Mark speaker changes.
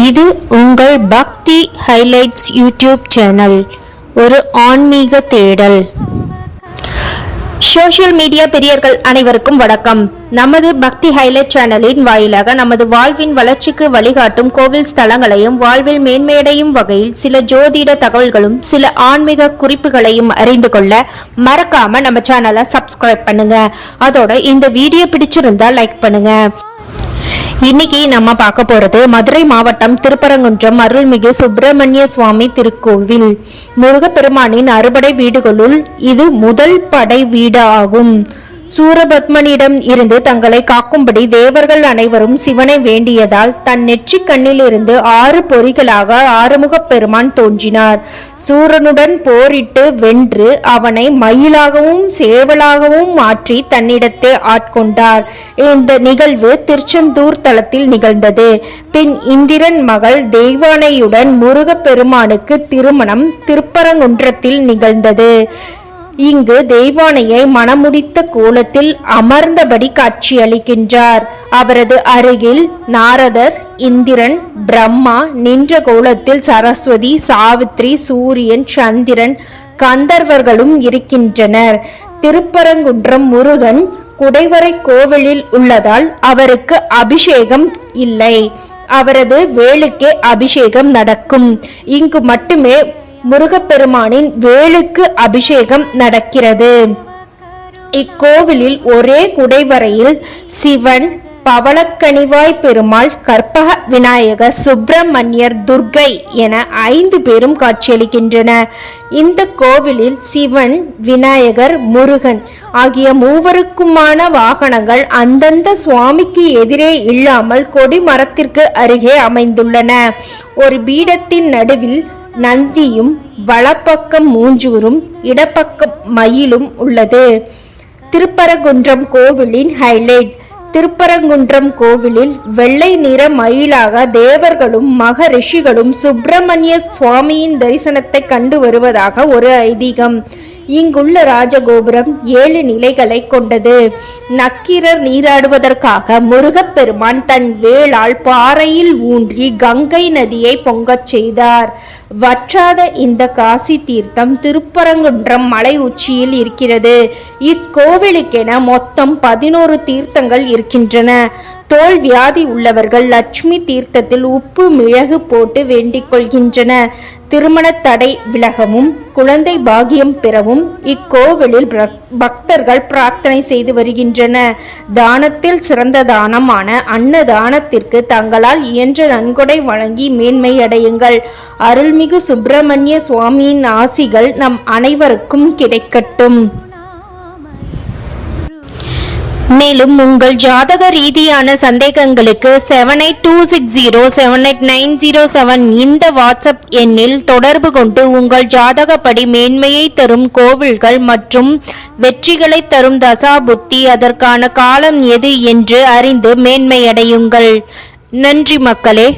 Speaker 1: இது உங்கள் பக்தி ஹைலைட்ஸ் யூடியூப் சேனல். ஒரு ஆன்மீக தேடல். சோஷியல் மீடியா பெரியர்கள் அனைவருக்கும் வணக்கம். நமது பக்தி ஹைலைட் சேனலின் வாயிலாக நமது வாழ்வின் வளர்ச்சிக்கு வழிகாட்டும் கோவில் ஸ்தலங்களையும் வாழ்வில் மேன்மையடையும் வகையில் சில ஜோதிட தகவல்களும் சில ஆன்மீக குறிப்புகளையும் அறிந்து கொள்ள மறக்காம நம்ம சேனலை சப்ஸ்கிரைப் பண்ணுங்க. அதோட இந்த வீடியோ பிடிச்சிருந்தா லைக் பண்ணுங்க. இன்னைக்கு நம்ம பார்க்க போறது மதுரை மாவட்டம் திருப்பரங்குன்றம் அருள்மிகு சுப்பிரமணிய சுவாமி திருக்கோவில். முருகப்பெருமானின் அறுபடை வீடுகளுள் இது முதல் படை வீடு ஆகும் சூரபத்மனிடம் இருந்து தங்களை காக்கும்படி தேவர்கள் அனைவரும் சிவனை வேண்டியதால் தன் நெற்றி கண்ணிலிருந்து ஆறு பொறிகளாக ஆறுமுகப் பெருமான் தோன்றினார். சூரனுடன் போரிட்டு வென்று அவனை மயிலாகவும் சேவலாகவும் மாற்றி தன்னிடத்தே ஆட்கொண்டார். இந்த நிகழ்வு திருச்செந்தூர் தலத்தில் நிகழ்ந்தது. பின் இந்திரன் மகள் தெய்வானையுடன் முருகப்பெருமானுக்கு திருமணம் திருப்பரங்குன்றத்தில் நிகழ்ந்தது. இங்கு தெய்வானையை மணமுடித்த கோலத்தில் அமர்ந்தபடி காட்சியளிக்கின்றார். அவரது அருகில் நாரதர் இந்திரன் பிரம்மா நின்ற கோலத்தில் சரஸ்வதி சாவித்ரி சூரியன் சந்திரன் கந்தர்வர்களும் இருக்கின்றனர். திருப்பரங்குன்றம் முருகன் குடைவரை கோவிலில் உள்ளதால் அவருக்கு அபிஷேகம் இல்லை. அவரது வேலுக்கே அபிஷேகம் நடக்கும். இங்கு மட்டுமே முருகப்பெருமானின் வேலுக்கு அபிஷேகம் நடக்கிறது. இக்கோவிலில் ஒரே குடைவரையில் சிவன் பவளக்கணிவாய் பெருமாள் கற்பக விநாயகர் சுப்பிரமணியர் துர்கை என ஐந்து பேரும் காட்சியளிக்கின்றனர் இந்த கோவிலில் சிவன் விநாயகர் முருகன் ஆகிய மூவருக்குமான வாகனங்கள் அந்தந்த சுவாமிக்கு எதிரே இல்லாமல் கொடி மரத்திற்கு அருகே அமைந்துள்ளன. ஒரு பீடத்தின் நடுவில் நந்தியும் வலப்பக்கம் மூஞ்சூரும் இடப்பக்கம் மயிலும் உள்ளது. திருப்பரங்குன்றம் கோவிலின் ஹைலைட் திருப்பரங்குன்றம் கோவிலில் வெள்ளை நிற மயிலாக தேவர்களும் மகரிஷிகளும் சுப்பிரமணிய சுவாமியின் தரிசனத்தை கண்டு வருவதாக ஒரு ஐதீகம். இங்குள்ள ராஜகோபுரம் ஏழு நிலைகளை கொண்டது. நக்கீரர் நீராடுவதற்காக முருகப்பெருமான் தன் வேளால் பாறையில் ஊன்றி கங்கை நதியை பொங்கச் செய்தார். வற்றாத இந்த காசி தீர்த்தம் திருப்பரங்குன்றம் மலை உச்சியில் இருக்கிறது. இக்கோவிலுக்கென மொத்தம் பதினோரு தீர்த்தங்கள் இருக்கின்றன. தோல் வியாதி உள்ளவர்கள் லட்சுமி தீர்த்தத்தில் உப்பு மிளகு போட்டு வேண்டிக் கொள்கின்றனர். திருமண தடை விலகவும் குழந்தை பாகியம் பெறவும் இக்கோவிலில் பக்தர்கள் பிரார்த்தனை செய்து வருகின்றன தானத்தில் சிறந்த தானமான அன்னதானத்திற்கு தங்களால் இயன்ற நன்கொடை வழங்கி மேன்மை அடையுங்கள். அருள்மிகு சுப்பிரமணிய சுவாமியின் ஆசிகள் நம் அனைவருக்கும் கிடைக்கட்டும். மேலும் உங்கள் ஜாதக ரீதியான சந்தேகங்களுக்கு seven eight two six zero seven eight nine zero seven இந்த வாட்ஸ்அப் எண்ணில் தொடர்பு கொண்டு உங்கள் ஜாதகப்படி மேன்மையை தரும் கோவில்கள் மற்றும் வெற்றிகளை தரும் தசா புத்தி அதற்கான காலம் எது என்று அறிந்து மேன்மையடையுங்கள். நன்றி மக்களே.